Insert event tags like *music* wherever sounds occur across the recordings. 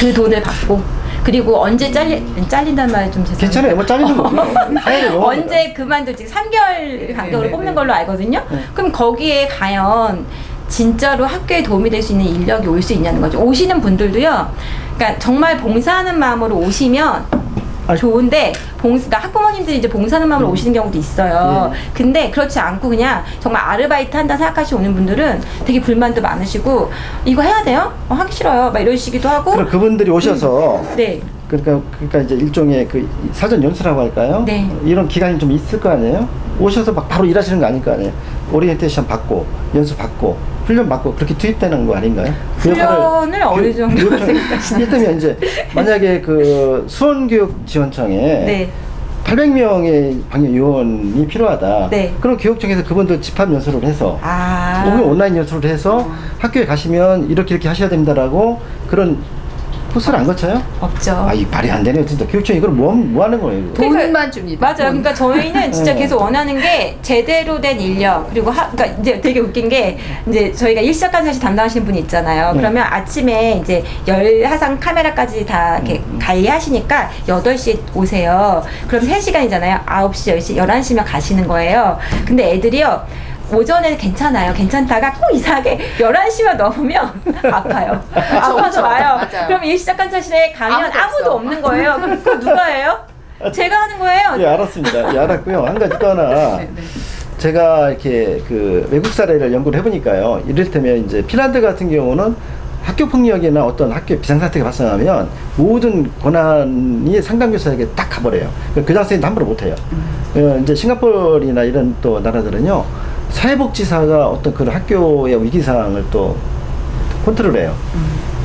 그 돈을 받고 그리고 언제 잘리 잘린다는 말이 좀 죄송해요. 괜찮아요. 뭐 잘리는 거. 영어로. *laughs* 언제 그만둘지 3개월 간격으로 네, 뽑는 네. 걸로 알거든요. 네. 그럼 거기에 과연 진짜로 학교에 도움이 될 수 있는 인력이 올 수 있냐는 거죠. 오시는 분들도요. 그러니까 정말 봉사하는 마음으로 오시면. 좋은데 봉 그러니까 학부모님들이 이제 봉사하는 마음으로 음. 오시는 경우도 있어요. 예. 근데 그렇지 않고 그냥 정말 아르바이트 한다 생각하시고 오는 분들은 되게 불만도 많으시고 이거 해야 돼요? 어, 하기 싫어요. 막 이러시기도 하고. 그럼 그분들이 오셔서 네. 그러니까 그러니까 이제 일종의 그 사전 연수라고 할까요? 네. 이런 기간이 좀 있을 거 아니에요? 오셔서 막 바로 일하시는 거 아닐 거 아니에요? 오리엔테이션 받고 연수 받고 훈련 받고 그렇게 투입되는 거 아닌가요? 그 훈련을 어느 정도로 생각하시나요? 이를테면 이제 만약에 그 수원교육지원청에 네. 800명의 방역 요원이 필요하다. 네. 그럼 교육청에서 그분들 집합 연수를 해서 아. 온라인 연수를 해서 학교에 가시면 이렇게 이렇게 하셔야 된다라고 그런 코스를 안 거쳐요? 없죠. 아, 이 말이 안 되네요, 진짜. 교육청이 이걸 뭐, 뭐 하는 거예요, 이거? 그러니까- 돈만 줍니다. 맞아요. 돈. 그러니까 저희는 *laughs* 진짜 네. 계속 원하는 게 제대로 된 인력 그리고 하, 그러니까 이제 되게 웃긴 게 이제 저희가 일시적간 사실 담당하시는 분이 있잖아요. 네. 그러면 아침에 이제 열화상 카메라까지 다 이렇게 음, 관리하시니까 8시에 오세요. 그럼 3시간이잖아요. 9시, 10시, 11시면 가시는 거예요. 근데 애들이요. 오전에 괜찮아요. 괜찮다가 꼭 이상하게 11시만 넘으면 *laughs* 아파요. 아파서. 와요. 맞아요. 그럼 일시적간 사실에 가면 아무도 아무도. 없는 거예요. 그럼 그거 누가 해요? 제가 하는 거예요. 예, 알았습니다. 예, 알았고요. 한 가지 또 하나. *laughs* 네, 네. 제가 이렇게 그 외국 사례를 연구를 해보니까요. 이를테면 이제 핀란드 같은 경우는 학교 폭력이나 어떤 학교 비상사태가 발생하면 모든 권한이 상담교사에게 딱 가버려요. 그 교장 선생님도 함부로 못해요. 어, 이제 싱가포르나 이런 또 나라들은요. 사회복지사가 어떤 그런 학교의 위기사항을 또 컨트롤해요.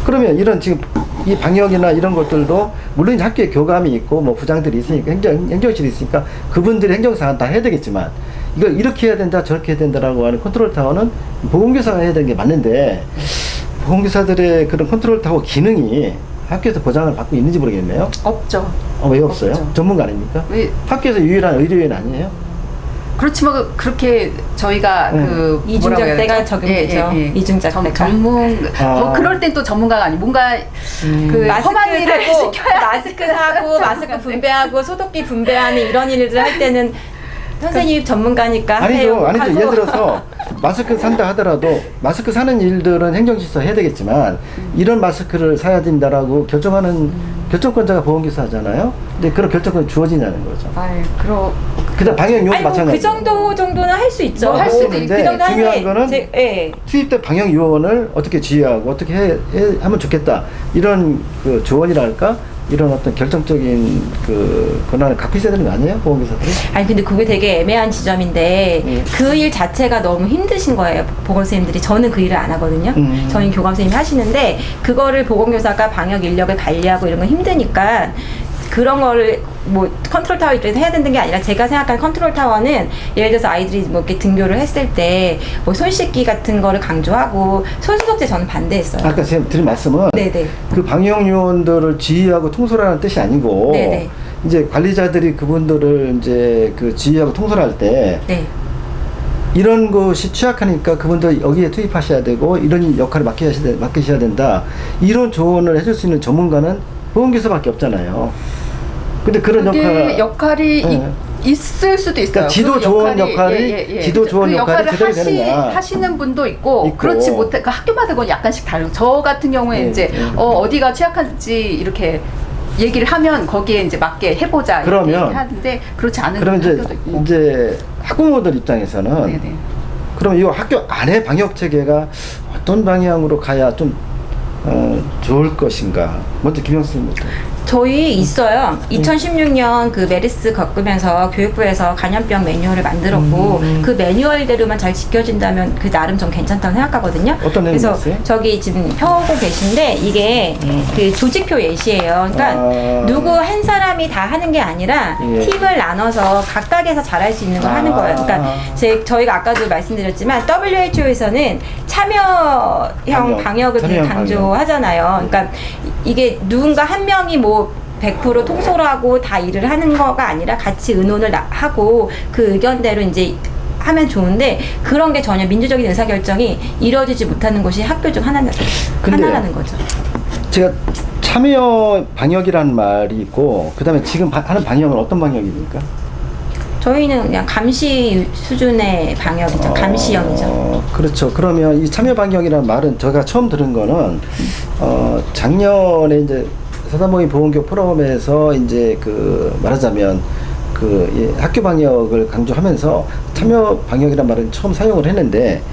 그러면 이런 지금 이 방역이나 이런 것들도 물론 이제 학교에 교감이 있고 뭐 부장들이 있으니까 행정 행정실이 있으니까 그분들이 행정사항 다 해야 되겠지만 이걸 이렇게 해야 된다 저렇게 해야 된다라고 하는 컨트롤 타워는 보건교사가 해야 되는 게 맞는데 보건교사들의 그런 컨트롤 타워 기능이 학교에서 보장을 받고 있는지 모르겠네요. 없죠. 어, 왜 없어요? 없죠. 전문가 아닙니까? 왜 학교에서 유일한 의료인 아니에요? 그렇지만 그렇게 저희가 네. 그 뭐라고 해야 되죠? 적용되죠. 이중잣대가. 전- 전문 아. 뭐 그럴 땐 또 전문가가 아니 뭔가 그 마스크 험한 일을 사고 시켜야 마스크 사고 *laughs* 마스크 분배하고 소독기 분배하는 이런 일들 할 때는 선생님 전문가니까 하세요 아니죠, 아니죠. 하고. 예를 들어서 마스크 산다 하더라도 마스크 사는 일들은 행정실서 해야 되겠지만 이런 마스크를 사야 된다라고 결정하는 결정권자가 보건교사잖아요. 근데 그런 결정권이 주어지냐는 거죠. 아이 그러 그다음 방역용도 아니 뭐그 마찬가지. 정도 정도는 할 수 있죠. 뭐 할 수도 그 있고. 정도 중요한 하는데 거는 제- 예. 투입된 방역 요원을 어떻게 지휘하고 어떻게 해, 해- 하면 좋겠다 이런 그 조언이랄까 이런 어떤 결정적인 그 권한을 갖고 있어야 되는 거 아니에요 보건교사들이? 아니 근데 그게 되게 애매한 지점인데 음. 그 일 자체가 너무 힘드신 거예요 보건 선생님들이 저는 그 일을 안 하거든요 음. 저희 교감 선생님이 하시는데 그거를 보건교사가 방역 인력을 관리하고 이런 건 힘드니까 그런 거를 뭐 컨트롤 타워 입장에서 해야 되는 게 아니라 제가 생각하는 컨트롤 타워는 예를 들어서 아이들이 뭐 이렇게 등교를 했을 때 뭐 손 씻기 같은 거를 강조하고 손소독제 저는 반대했어요 아까 제가 드린 말씀은 네네 그 방역 요원들을 지휘하고 통솔하는 뜻이 아니고 네네. 이제 관리자들이 그분들을 이제 그 지휘하고 통솔할 때 네. 이런 것이 취약하니까 그분들 여기에 투입하셔야 되고 이런 역할을 맡기셔야, 돼- 맡기셔야 된다 이런 조언을 해줄 수 있는 전문가는 보건교사밖에 없잖아요. 근데 그런 역할 역할이 네. 이- 있을 수도 있어요. 그러니까 지도 그 좋은 역할이- 지도 좋은 그 역할이 제대로 하시, 되느냐. 하시는 분도 있고, 있고. 그렇지 못해 그 학교마다 그건 약간씩 다르고 저 같은 경우에 네, 이제 네. 어, 어디가 취약한지 이렇게 얘기를 하면 거기에 이제 맞게 해보자 그러면- 이렇게 하는데 그렇지 않은 그럼 이제 학교도 있고. 이제 학부모들 입장에서는 네네. 그럼 이 학교 안에 방역 체계가 어떤 방향으로 가야 좀 어, 좋을 것인가? 먼저 김영수님부터. 저희 있어요. 2016년 그 메르스 겪으면서 교육부에서 감염병 매뉴얼을 만들었고 음. 그 매뉴얼대로만 잘 지켜진다면 그 나름 좀 괜찮다고 생각하거든요. 어떤 그래서 내용이었어요? 저기 지금 펴고 계신데 이게 그 조직표 예시예요. 그러니까 아. 누구 한 사람이 다 하는 게 아니라 예. 팀을 나눠서 각각에서 잘할 수 있는 걸 하는 아. 거예요. 그러니까 제 저희가 아까도 말씀드렸지만 WHO에서는 참여형 방역, 방역을 되게 참여형 방역. 강조 하잖아요. 그러니까 이게 누군가 한 명이 뭐 100% 통솔하고 다 일을 하는 거가 아니라 같이 의논을 나- 하고 그 의견대로 이제 하면 좋은데 그런 게 전혀 민주적인 의사결정이 이루어지지 못하는 곳이 학교 중 하나, 하나라는 거죠. 제가 참 참여 방역이라는 말이 있고 그다음에 지금 바- 하는 방역은 어떤 방역입니까? 저희는 그냥 감시 수준의 방역이죠. 감시형이죠. 어, 그렇죠. 그러면 이 참여 방역이라는 말은 제가 처음 들은 거는 어, 작년에 이제 서다모임 보건교 포럼에서 이제 그 말하자면 그이 학교 방역을 강조하면서 참여 방역이라는 말을 처음 사용을 했는데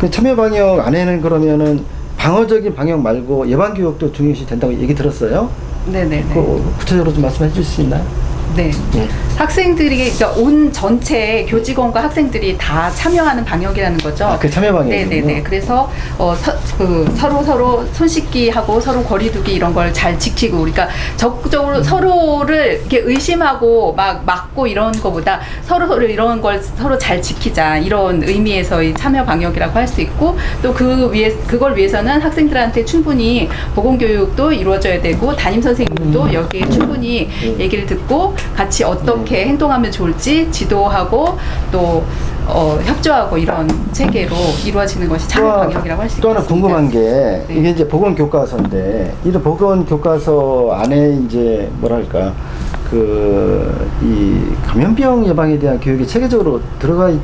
그 참여 방역 안에는 그러면은 방어적인 방역 말고 예방 교육도 중요시 된다고 얘기 들었어요. 네네네. 그 구체적으로 좀 말씀해 주실 수 있나요? 네. 예. 학생들이 그러니까 온 전체 교직원과 학생들이 다 참여하는 방역이라는 거죠. 아, 그 참여 방역이군요. 네네네. 그래서 어, 서, 그 서로 서로 손 씻기 하고 서로 거리두기 이런 걸 잘 지키고 그러니까 적극적으로 음. 서로를 이렇게 의심하고 막 막고 이런 거보다 서로 서로 이런 걸 서로 잘 지키자 이런 의미에서의 참여 방역이라고 할 수 있고 또 그 위해 그걸 위해서는 학생들한테 충분히 보건 교육도 이루어져야 되고 담임 선생님도 음. 여기에 충분히 음. 얘기를 듣고 같이 어떻게 행동하면 좋을지 지도하고 또 어, 협조하고 이런 체계로 이루어지는 것이 참여 방역이라고 할 수 있습니다. 또 하나 궁금한 게 네. 이게 이제 보건 교과서인데 이런 보건 교과서 안에 이제 뭐랄까 그 이 감염병 예방에 대한 교육이 체계적으로 들어가 있-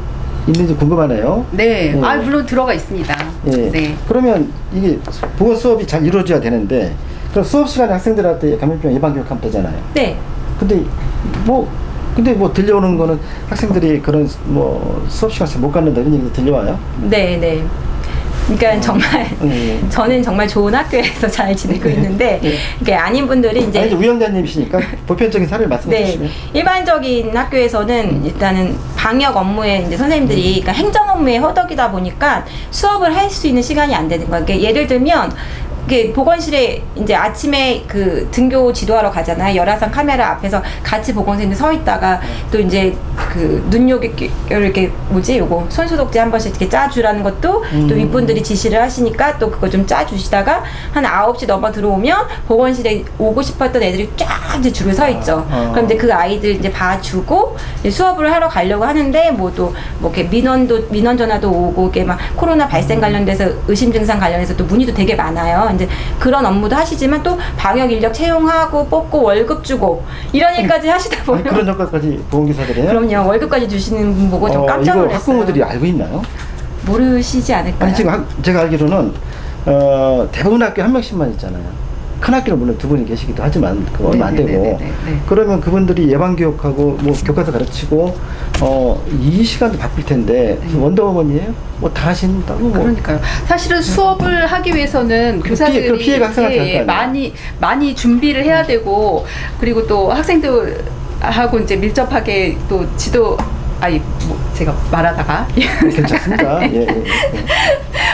있는지 궁금하네요. 네, 예. 아 물론 들어가 있습니다. 예. 네. 그러면 이게 보건 수업이 잘 이루어져야 되는데 그럼 수업 시간에 학생들한테 감염병 예방 교육하면 되잖아요. 네. 근데 뭐 근데 뭐 들려오는 거는 학생들이 그런 뭐 수업 시간 잘못 갖는다 이런 얘기도 들려와요. 네, 네. 그러니까 정말 네. *laughs* 저는 정말 좋은 학교에서 잘 지내고 있는데 네. 이게 아닌 분들이 이제 아니, 우영자님이시니까 보편적인 사례를 말씀해 네, 주시면. 일반적인 학교에서는 일단은 방역 업무에 이제 선생님들이 그러니까 행정 업무에 허덕이다 보니까 수업을 할 수 있는 시간이 안 되는 거예요. 그러니까 예를 들면 이게 보건실에 이제 아침에 그 등교 지도하러 가잖아요. 열화상 카메라 앞에서 같이 보건생들 서 있다가 또 이제 그 눈요기 이렇게 뭐지 요거 손소독제 한 번씩 이렇게 짜주라는 것도 또 음. 윗분들이 지시를 하시니까 또 그거 좀 짜주시다가 한 9시 넘어 들어오면 보건실에 오고 싶었던 애들이 쫙 이제 줄을 서 있죠. 아. 그럼 이제 그 아이들 이제 봐주고 이제 수업을 하러 가려고 하는데 뭐 또 뭐 이렇게 민원도 민원 전화도 오고 이게 막 코로나 발생 관련돼서 의심 증상 관련해서 또 문의도 되게 많아요. 이제 그런 업무도 하시지만 또 방역 인력 채용하고 뽑고 월급 주고 이런 일까지 하시다 아니, 보면 그런 효과까지 보건기사들이 해요? 그럼요 월급까지 주시는 분 보고 좀 깜짝 이거 놀랐어요. 학부모들이 알고 있나요? 모르시지 않을까요? 아니 지금 학, 제가 알기로는 어, 대부분 학교 한 명씩만 있잖아요. 큰 학교는 물론 두 분이 계시기도 하지만 그거 얼마 안 되고 네네네네, 네. 그러면 그분들이 예방 교육하고 뭐 교과서 가르치고 어, 이 시간도 바쁠 텐데 네. 원더우먼이에요? 뭐 다 하신다고 뭐 그러니까요. 사실은 수업을 하기 위해서는 그 교사들이 피해- 그 갈거 아니에요? 많이 많이 준비를 해야 되고 그리고 또 학생들하고 이제 밀접하게 또 지도 아니 뭐 제가 말하다가 괜찮습니다. *laughs* 예, 예, 예.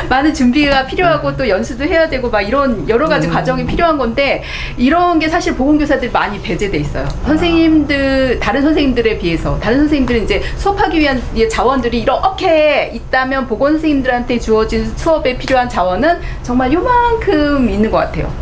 많은 준비가 필요하고 또 연수도 해야 되고 막 이런 여러 가지 음. 과정이 필요한 건데 이런 게 사실 보건교사들이 많이 배제돼 있어요. 선생님들 다른 선생님들에 비해서 다른 선생님들은 이제 수업하기 위한 이 자원들이 이렇게 있다면 보건 선생님들한테 주어진 수업에 필요한 자원은 정말 요만큼 있는 것 같아요.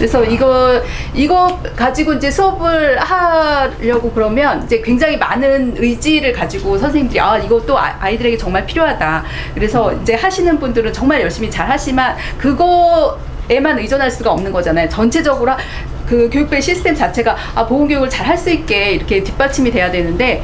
그래서 이거 이거 가지고 이제 수업을 하려고 그러면 이제 굉장히 많은 의지를 가지고 선생님들이 아 이것도 아- 아이들에게 정말 필요하다. 그래서 이제 하시는 분들은 정말 열심히 잘 하지만 그거 에만 의존할 수가 없는 거잖아요. 전체적으로 그 교육부의 시스템 자체가 아 보건 교육을 잘 할 수 있게 이렇게 뒷받침이 돼야 되는데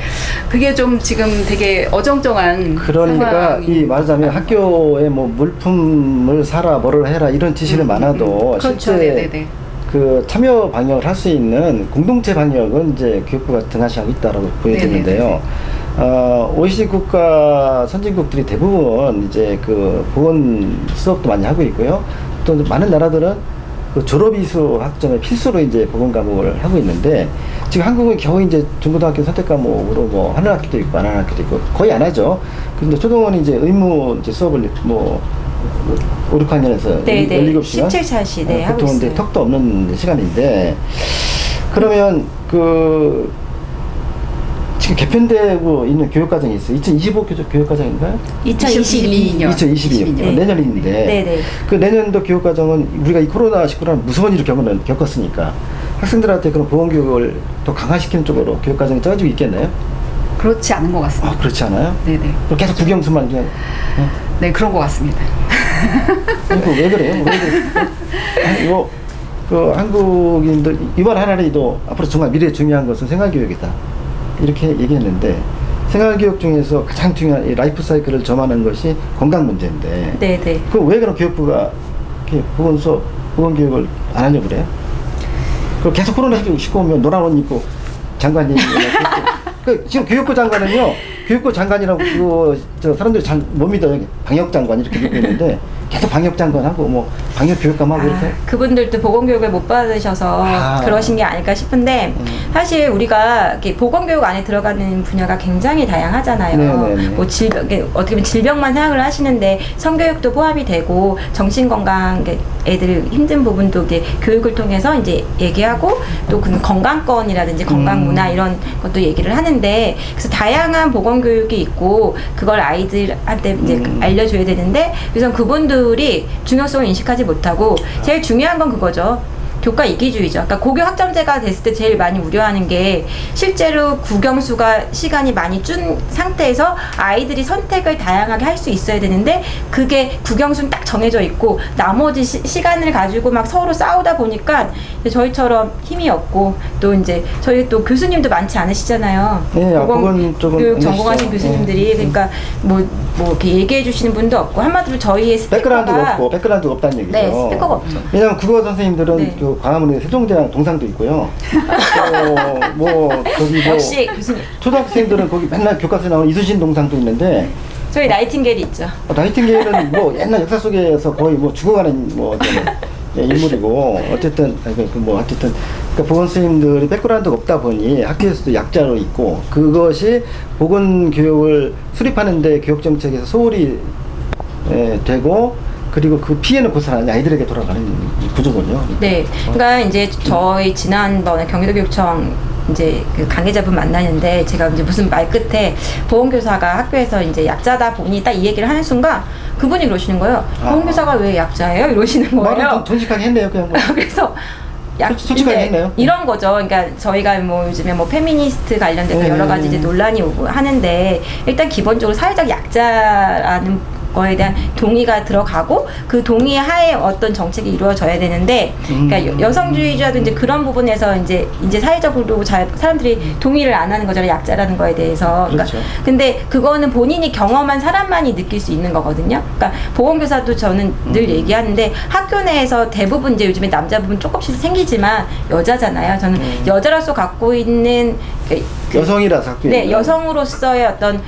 그게 좀 지금 되게 어정쩡한 그러니까 상황이 이 말하자면 학교에 뭐 물품을 사라 뭐를 해라 이런 지시는 음, 많아도 음. 그렇죠. 실제 네네네. 그 참여 방역을 할 수 있는 공동체 방역은 이제 교육부가 등하시하고 있다라고 보여지는데요. 네네네. 어, OECD 국가 선진국들이 대부분 이제 그 보건 수업도 많이 하고 있고요. 또 많은 나라들은 그 졸업이수 학점에 필수로 이제 보건 과목을 하고 있는데 지금 한국은 겨우 이제 중고등학교 선택 과목으로 뭐 하는 학교도 있고 안 하는 학교도 있고 거의 안 하죠. 근데 초등원이 이제 의무 이제 수업을 뭐 5, 6학년에서 네, 네. 17시간 17샷이 네, 보통 이제. 턱도 없는 시간인데 그러면 그 지금 개편되고 있는 교육과정이 있어요. 2025 교육, 교육과정인가요? 2022 년. 2022년 네. 내년인데 네, 네. 그 내년도 교육과정은 우리가 이 코로나 19라는 무서운 일을 겪은, 겪었으니까 학생들한테 그런 보건 교육을 더 강화시키는 쪽으로 교육과정이 짜지고 있겠나요? 그렇지 않은 것 같습니다. 아 그렇지 않아요? 네네. 그럼 계속 국영수만 그냥 어? 네 그런 것 같습니다. 이거 왜 그래요? 왜 그래요? 이거 그 한국인들 이번 하나리도 앞으로 정말 미래 에 중요한 것은 생활교육이다 이렇게 얘기했는데 생활교육 중에서 가장 중요한 이 라이프 사이클을 점하는 것이 건강 문제인데 네, 네. 그왜 그럼 교육부가 이렇게 보건소 보건교육을 안 하려고 그래요? 그 계속 코로나 시고 오면 노란 옷 입고 장관 얘기 *laughs* 그 지금 교육부 장관은요 교육부 장관이라고 그 저 사람들이 잘 못 믿어요 방역 장관 이렇게 믿고 있는데 계속 방역 장관하고 뭐 방역 교육감하고 이렇게 아, 그분들도 보건 교육을 못 받으셔서 아. 그러신 게 아닐까 싶은데 음. 사실 우리가 이렇게 보건교육 안에 들어가는 분야가 굉장히 다양하잖아요. 네네네. 뭐 질병, 어떻게 보면 질병만 생각을 하시는데 성교육도 포함이 되고 정신건강 애들 힘든 부분도 이제 교육을 통해서 이제 얘기하고 또 그 건강권이라든지 건강 음. 문화 이런 것도 얘기를 하는데 그래서 다양한 보건교육이 있고 그걸 아이들한테 이제 음. 알려줘야 되는데 우선 그분들이 중요성을 인식하지 못하고 제일 중요한 건 그거죠. 교과 이기주의죠. 그러니까 고교 학점제가 됐을 때 제일 많이 우려하는 게 실제로 국영수가 시간이 많이 준 상태에서 아이들이 선택을 다양하게 할 수 있어야 되는데 그게 국영수는 딱 정해져 있고 나머지 시, 간을 가지고 막 서로 싸우다 보니까 저희처럼 힘이 없고 또 이제 저희 또 교수님도 많지 않으시잖아요. 예, 아, 그건 조금 교육 아니시죠. 전공하신 교수님들이 예. 그러니까 뭐뭐 이렇게 얘기해 주시는 분도 없고 한마디로 저희의 백그라운드가 스피커가 없고 백그라운드가 없다는 얘기죠. 네, 스피커가 없죠. 왜냐하면 국어 선생님들은 네. 그 광화문에 세종대왕 동상도 있고요. 또뭐 저기 뭐 역시 교수님 초등학생들은 거기 맨날 교과서에 나오는 이순신 동상도 있는데 저희 나이팅게일이 있죠. 어, 나이팅게일은 뭐 옛날 역사 속에서 거의 뭐 죽어가는 뭐 어떤 예, 인물이고 어쨌든 아니, 그, 뭐 어쨌든 그러니까 보건 선생님들이 백그라운드가 없다 보니 학교에서도 약자로 있고 그것이 보건 교육을 수립하는데 교육 정책에서 소홀히 예, 되고 그리고 그 피해는 고스란히 아이들에게 돌아가는 구조군요. 네. 그러니까 이제 저희 지난번에 경기도교육청 이제 그 관계자분 만나는데 제가 이제 무슨 말 끝에 보건교사가 학교에서 이제 약자다 보니 딱 이 얘기를 하는 순간 그분이 그러시는 거예요. 아. 보건교사가 왜 약자예요? 이러시는 말은 거예요. 좀 정직하게 했네요. 그냥 뭐. *laughs* 그래서 약 솔- 솔직하게 이제 했네요. 이런 거죠. 그러니까 저희가 뭐 요즘에 뭐 페미니스트 관련돼서 네. 여러 가지 이제 논란이 오고 하는데 일단 기본적으로 사회적 약자라는 거에 대한 동의가 들어가고 그 동의 하에 어떤 정책이 이루어져야 되는데 그러니까 음. 여- 여성주의자도 이제 그런 부분에서 이제 이제 사회적으로 잘 사람들이 동의를 안 하는 거잖아요 약자라는 거에 대해서 그러니까 그렇죠. 근데 그거는 본인이 경험한 사람만이 느낄 수 있는 거거든요. 그러니까 보건교사도 저는 늘 음. 얘기하는데 학교 내에서 대부분 이제 요즘에 남자 부분 조금씩 생기지만 여자잖아요. 저는 음. 여자로서 갖고 있는 그- 그- 여성이라서 네 있는. 여성으로서의 어떤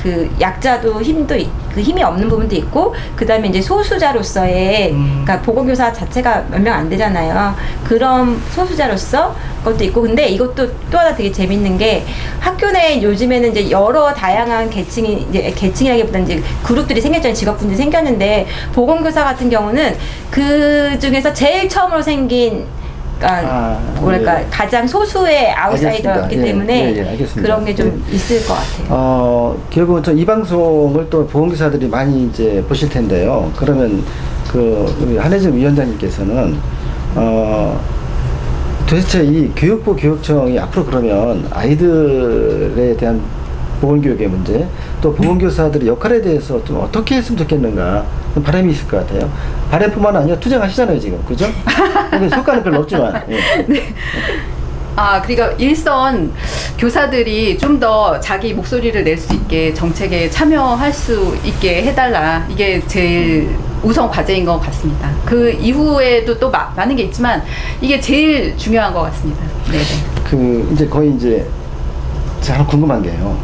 그 약자도 힘도 있- 그 힘이 없는 부분도 있고 그다음에 이제 소수자로서의 음. 그러니까 보건교사 자체가 몇 명 안 되잖아요. 그런 소수자로서 것도 있고 근데 이것도 또 하나 되게 재밌는 게 학교 내에 요즘에는 이제 여러 다양한 계층이 이제 계층이라기보다는 이제 그룹들이 생겼잖아요. 직업군들이 생겼는데 보건교사 같은 경우는 그 중에서 제일 처음으로 생긴 그러니까 아, 뭐랄까 예. 가장 소수의 아웃사이더였기 알겠습니다. 예, 때문에 예, 예, 알겠습니다. 그런 게좀 예. 있을 것 같아요. 어, 결국은 저이 방송을 또 보험기사들이 많이 이제 보실 텐데요. 그러면 그 우리 한혜진 위원장님께서는 어, 도대체 이 교육부 교육청이 앞으로 그러면 아이들에 대한 보건교육의 문제 또 보건교사들의 역할에 대해서 좀 어떻게 했으면 좋겠는가 바람이 있을 것 같아요. 바람뿐만 아니라 투쟁하시잖아요 지금 그죠? 효과는 별로 없지만 *laughs* 예. 아, 그러니까 일선 교사들이 좀 더 자기 목소리를 낼 수 있게 정책에 참여할 수 있게 해달라. 이게 제일 우선 과제인 것 같습니다. 그 이후에도 또 마- 많은 게 있지만 이게 제일 중요한 것 같습니다. 네네. 그 이제 거의 이제 제가 궁금한 게요.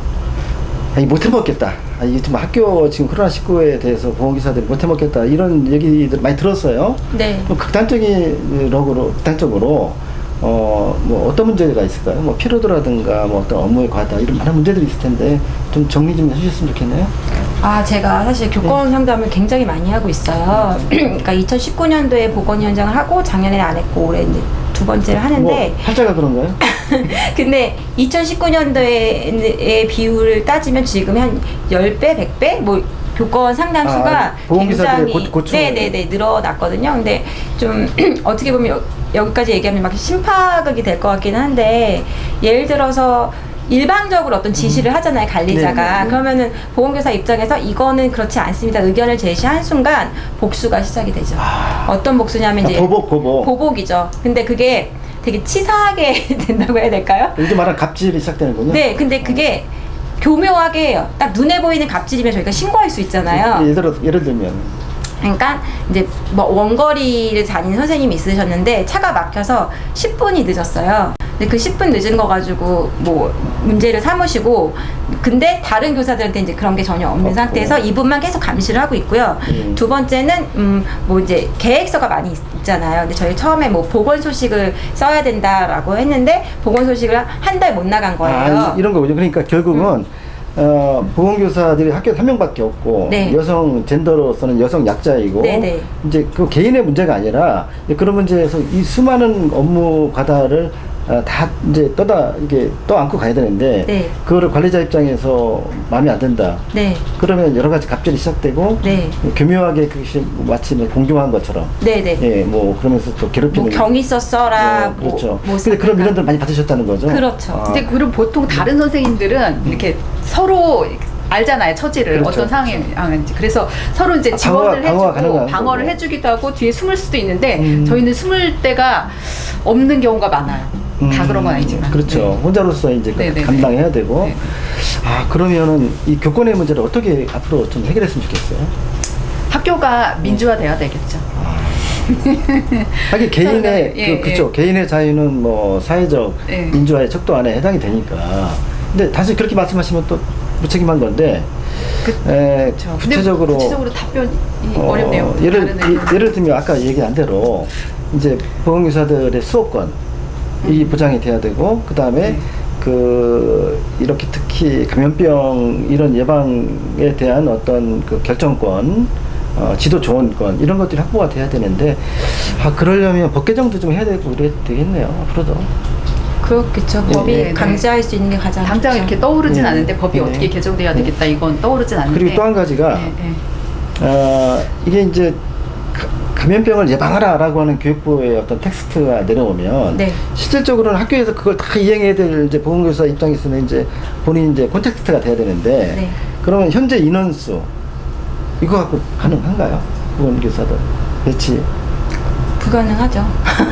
아, 이 못해 먹겠다. 아, 이게 좀 학교 지금 코로나 19에 대해서 보건기사들이 못 해 먹겠다 이런 얘기들 많이 들었어요. 네. 뭐 극단적인 럭으로 극단적으로 어 뭐 어떤 문제가 있을까요? 뭐 피로도라든가 뭐 어떤 업무의 과다 이런 많은 문제들이 있을 텐데 좀 정리 좀 해주셨으면 좋겠네요. 아, 제가 사실 교권 상담을 굉장히 많이 하고 있어요. *clears throat* 그러니까 2019년도에 보건위원장을 하고 작년에는 안 했고 올해 이제 두 번째를 하는데 뭐 팔자가 그런가요? *laughs* *laughs* 근데 2019년도의 비율을 따지면 지금 한 10배, 100배? 뭐 교권 상담수가 아, 보험기사들의 굉장히 고- 고충을. 네네네 늘어났거든요. 근데 좀 *clears throat* 어떻게 보면 여, 여기까지 얘기하면 막 심파극이 될 것 같기는 한데 예를 들어서 일방적으로 어떤 지시를 하잖아요 관리자가 네. 그러면은 보건교사 입장에서 이거는 그렇지 않습니다 의견을 제시한 순간 복수가 시작이 되죠 어떤 복수냐면 이제 아, 보복, 보복. 보복이죠 근데 그게 되게 치사하게 *laughs* 된다고 해야 될까요? 요즘 말하는 갑질이 시작되는군요. 네 근데 그게 교묘하게 딱 눈에 보이는 갑질이면 저희가 신고할 수 있잖아요 예를 들어 예를 들면 그러니까 이제 뭐 원거리를 다니는 선생님이 있으셨는데 차가 막혀서 10분이 늦었어요. 근데 그 10분 늦은 거 가지고 뭐 문제를 삼으시고 근데 다른 교사들한테 이제 그런 게 전혀 없는 없고. 상태에서 이분만 계속 감시를 하고 있고요. 음. 두 번째는 음 뭐 이제 계획서가 많이 있- 있잖아요. 근데 저희 처음에 뭐 보건 소식을 써야 된다라고 했는데 보건 소식을 한 달 못 나간 거예요. 음. 아, 이- 이런 거군요. 그러니까 결국은 어, 보건교사들이 학교에 한 명밖에 없고 네. 여성 젠더로서는 여성 약자이고 네, 네. 이제 그 개인의 문제가 아니라 그런 문제에서 이 수많은 업무 과다를 어, 다 이제 떠다 이게 떠 안고 가야 되는데 네. 그거를 관리자 입장에서 마음에 안 든다. 네. 그러면 여러 가지 갑질이 시작되고 네. 교묘하게 그것이 마치 뭐 공경한 것처럼 네, 네. 예, 뭐 그러면서 또 괴롭히는 뭐 경위 썼어라. 어, 그렇죠. 뭐, 뭐 근데 그런 민원들 많이 받으셨다는 거죠. 그렇죠. 아, 근데 그럼 보통 다른 선생님들은 이렇게 서로 알잖아요 처지를 그렇죠. 어떤 상황인지 그래서 서로 이제 아, 지원을 방어가- 해주고 방어를 거고. 해주기도 하고 뒤에 숨을 수도 있는데 음. 저희는 숨을 데가 없는 경우가 많아요 다 음, 그런 건 아니지만 그렇죠. 네. 혼자로서 이제 그 네네네. 감당해야 되고. 네. 아, 그러면은 이 교권의 문제를 어떻게 앞으로 좀 해결했으면 좋겠어요? 학교가 민주화돼야 되겠죠 하긴 *laughs* 개인의 예, 그, 그쵸 예. 개인의 자유는 뭐 사회적 예. 민주화의 척도 안에 해당이 되니까. 근데 다시 그렇게 말씀하시면 또 무책임한 건데. 에, 그렇죠. 근데 구체적으로 구체적으로 답변이 어, 어렵네요 예를. 예를 들면 아까 얘기한 대로 이제 보건교사들의 수업권 이 보장이 돼야 되고 그 다음에 네. 그 이렇게 특히 감염병 이런 예방에 대한 어떤 그 결정권 어, 지도 조언권 이런 것들이 확보가 돼야 되는데 아 그러려면 법 개정도 좀 해야 되고 그래야 되겠네요 앞으로도 그렇겠죠. 네, 법이 네, 네. 강제할 수 있는 게 가장 당장 좋죠. 이렇게 떠오르진 네. 않는데 법이 네. 어떻게 개정돼야 되겠다 이건 떠오르진 않는데 그리고 또 한 가지가 네, 네. 어, 이게 이제 가- 감염병을 예방하라라고 하는 교육부의 어떤 텍스트가 내려오면 네. 실질적으로는 학교에서 그걸 다 이행해야 될 이제 보건교사 입장에서는 이제 본인 이제 콘텍스트가 돼야 되는데 네. 그러면 현재 인원수 이거 갖고 가능한가요? 보건교사들 배치 불가능하죠.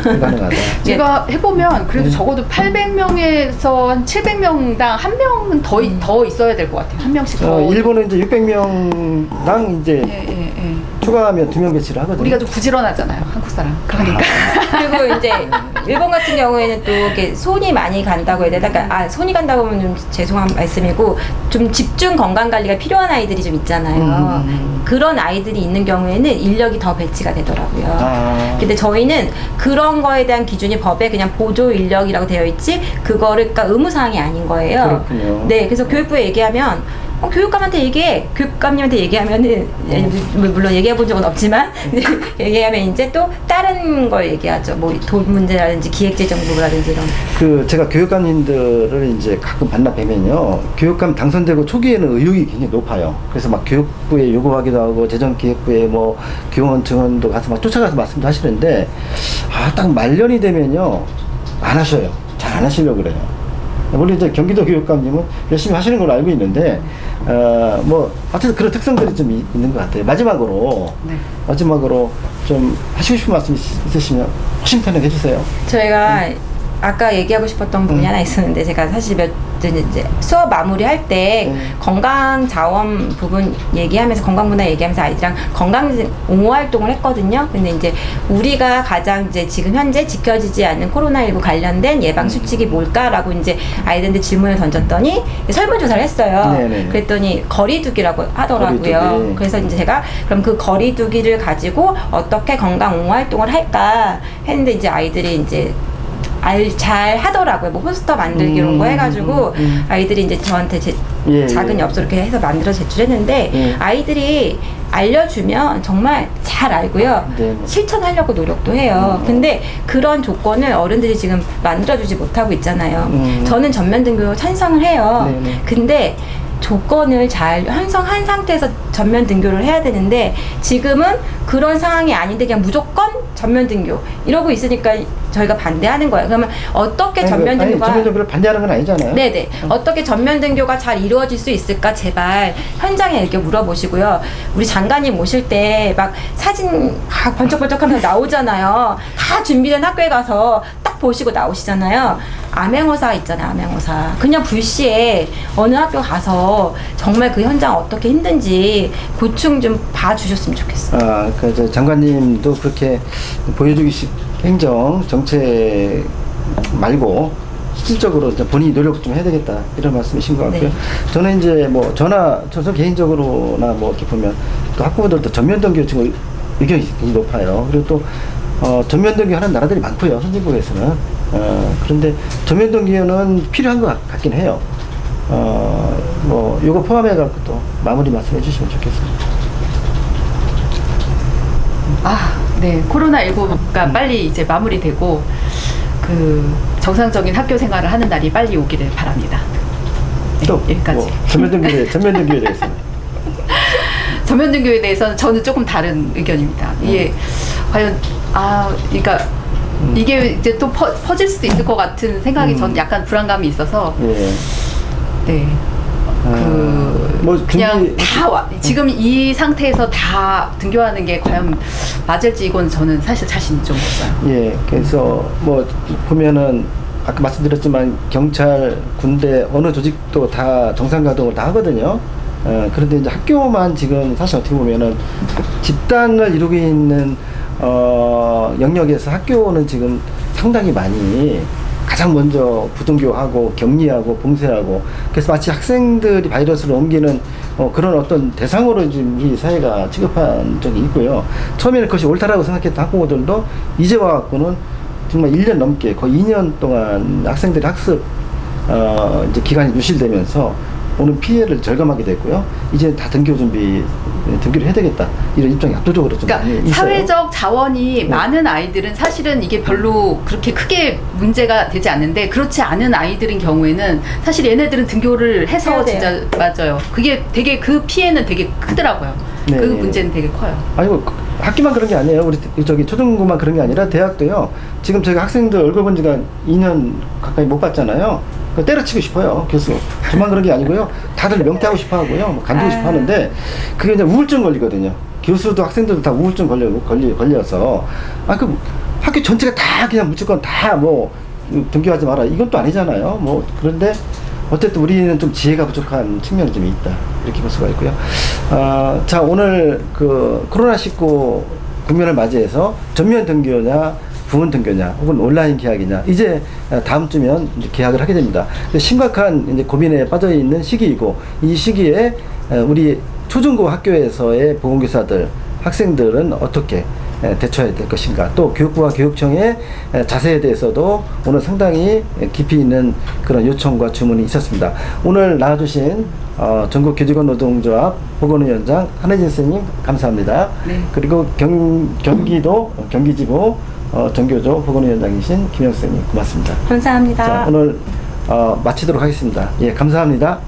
불가능하다. *laughs* 제가 해보면 그래도 네. 적어도 800명에서 한 700명당 한 명은 더, 이- 더 있어야 될 것 같아요. 한 명씩 더. 어, 일본은 이제 600명당 이제 예, 예, 예. 추가하면 두 명 배치를 하거든요. 우리가 좀 부지런하잖아요, 한국 사람. 그러니까. *laughs* 그리고 이제 일본 같은 경우에는 또 이렇게 손이 많이 간다고 해야 되나? 그러니까 아 손이 간다고 하면 좀 죄송한 말씀이고 좀 집중 건강 관리가 필요한 아이들이 좀 있잖아요. 음. 그런 아이들이 있는 경우에는 인력이 더 배치가 되더라고요. 아. 근데 저희는 그런 거에 대한 기준이 법에 그냥 보조 인력이라고 되어 있지 그거를 그러니까 의무 사항이 아닌 거예요. 그렇군요. 네, 그래서 교육부에 얘기하면 어, 교육감한테 얘기해. 교육감님한테 얘기하면은 예, 물- 물론 얘기해 본 적은 없지만 *laughs* 얘기하면 이제 또 다른 걸 얘기하죠. 뭐 돈 문제라든지 기획재정부라든지 이런. 그 제가 교육감님들을 이제 가끔 만나 뵈면요 교육감 당선되고 초기에는 의욕이 굉장히 높아요 그래서 막 교육부에 요구하기도 하고 재정기획부에 뭐 교원 증원도 가서 막 쫓아가서 말씀도 하시는데 아 딱 말년이 되면요 안 하셔요 잘 안 하시려고 그래요 물론 이제 경기도 교육감님은 열심히 하시는 걸로 알고 있는데 어 뭐 하여튼 그런 특성들이 좀 이- 있는 것 같아요. 마지막으로 네. 마지막으로 좀 하시고 싶은 말씀 있- 있으시면 허심탄회하게 해주세요. 저희가 아까 얘기하고 싶었던 부분이 음. 하나 있었는데 제가 사실 몇 이제 수업 마무리할 때 음. 건강 자원 부분 얘기하면서 건강 문화 얘기하면서 아이들이랑 건강 옹호 활동을 했거든요. 근데 이제 우리가 가장 이제 지금 현재 지켜지지 않는 코로나19 관련된 예방 수칙이 뭘까라고 이제 아이들한테 질문을 던졌더니 설문 조사를 했어요. 네네. 그랬더니 거리두기라고 하더라고요. 거리두기. 그래서 이제 제가 그럼 그 거리두기를 가지고 어떻게 건강 옹호 활동을 할까 했는데 이제 아이들이 이제 알, 잘 하더라고요. 뭐 포스터 만들기 이런 거 음, 해가지고 음, 음. 아이들이 이제 저한테 제, 예, 작은 예. 엽서 이렇게 해서 만들어 제출했는데 예. 아이들이 알려주면 정말 잘 알고요. 네. 실천하려고 노력도 해요. 음. 근데 그런 조건을 어른들이 지금 만들어주지 못하고 있잖아요. 음. 저는 전면 등교 찬성을 해요. 네, 네. 근데 조건을 잘 형성한 상태에서 전면 등교를 해야 되는데 지금은 그런 상황이 아닌데 그냥 무조건 전면 등교 이러고 있으니까 저희가 반대하는 거예요. 그러면 어떻게 전면 아니, 등교가 전면 등교를 반대하는 건 아니잖아요. 네네. 어떻게 전면 등교가 잘 이루어질 수 있을까 제발 현장에 이렇게 물어보시고요. 우리 장관님 오실 때 막 사진 막 번쩍번쩍하면서 나오잖아요. 다 준비된 학교에 가서 딱 보시고 나오시잖아요. 암행어사 있잖아요. 암행어사. 그냥 불시에 어느 학교 가서 정말 그 현장 어떻게 힘든지 고충 좀 봐주셨으면 좋겠어요. 아, 그 장관님도 그렇게 보여주기식 행정 정책 말고 실질적으로 본인이 노력 좀 해야 되겠다 이런 말씀이신 것 같고요. 네. 저는 이제 뭐 저나 저도 개인적으로나 뭐 이렇게 보면 또 학부모들도 전면 등교 지금 의견이 굉장히 높아요. 그리고 또 어, 전면 등교하는 나라들이 많고요. 선진국에서는 어, 그런데 전면 등교는 필요한 것 같- 같긴 해요. 어, 뭐 요거 포함해 갖고 또 마무리 말씀해 주시면 좋겠습니다. 아, 네. 코로나19가 빨리 이제 마무리되고 그 정상적인 학교 생활을 하는 날이 빨리 오기를 바랍니다. 네, 또 여기까지. 뭐 전면 등교에 전면 등교에 대해서는 전면 등교에 대해서는 저는 조금 다른 의견입니다. 이게 과연 아, 그러니까 이게 이제 또 퍼, 퍼질 수도 있을 것 같은 생각이 음. 전 약간 불안감이 있어서 예. 네. 아, 그뭐 준비- 그냥 다 와, 지금 이 상태에서 다 등교하는 게 과연 맞을지 이건 저는 사실 자신이 좀 없어요. 예, 그래서 뭐 보면은 아까 말씀드렸지만 경찰, 군대 어느 조직도 다 정상 가동을 다 하거든요. 어, 그런데 이제 학교만 지금 사실 어떻게 보면은 집단을 이루고 있는 어, 영역에서 학교는 지금 상당히 많이 가장 먼저 부등교하고 격리하고 봉쇄하고 그래서 마치 학생들이 바이러스를 옮기는 어, 그런 어떤 대상으로 지금 이 사회가 취급한 적이 있고요. 처음에는 그것이 옳다라고 생각했던 학부모들도 이제 와갖고는 정말 1년 넘게 거의 2년 동안 학생들의 학습 어, 이제 기간이 유실되면서 오는 피해를 절감하게 됐고요. 이제 다 등교 준비, 등교를 해야 되겠다. 이런 입장이 압도적으로 좀 그러니까 있어요. 사회적 자원이 네. 많은 아이들은 사실은 이게 별로 그렇게 크게 문제가 되지 않는데 그렇지 않은 아이들인 경우에는 사실 얘네들은 등교를 해서. 진짜 맞아요. 그게 되게 그 피해는 되게 크더라고요. 네. 그 문제는 되게 커요. 아니고 그 학교만 그런 게 아니에요. 우리 저기 초중고만 그런 게 아니라 대학도요. 지금 저희가 학생들 얼굴 본 지가 2년 가까이 못 봤잖아요. 그 때려치고 싶어요, 교수. 저만 그런 게 아니고요. 다들 명퇴하고 싶어 하고요. 뭐 간두고 아. 싶어 하는데 그게 이제 우울증 걸리거든요. 교수도 학생들도 다 우울증 걸려, 걸리, 걸려서. 아, 그 학교 전체가 다 그냥 무조건 다 뭐 등교하지 마라. 이건 또 아니잖아요. 뭐 그런데 어쨌든 우리는 좀 지혜가 부족한 측면이 좀 있다. 이렇게 볼 수가 있고요. 아, 자, 오늘 그 코로나19 국면을 맞이해서 전면 등교냐, 부분 등교냐, 혹은 온라인 계약이냐, 이제 다음 주면 이제 계약을 하게 됩니다. 심각한 이제 고민에 빠져 있는 시기이고, 이 시기에 우리 초중고 학교에서의 보건교사들, 학생들은 어떻게 에, 대처해야 될 것인가 또 교육부와 교육청의 에, 자세에 대해서도 오늘 상당히 에, 깊이 있는 그런 요청과 주문이 있었습니다. 오늘 나와주신 어, 전국 교직원 노동조합 보건위원장 한혜진 선생님 감사합니다. 네. 그리고 경, 경기도 어, 경기지부 어, 전교조 보건위원장이신 김영 선생님 고맙습니다. 감사합니다. 자 오늘 어, 마치도록 하겠습니다. 예 감사합니다.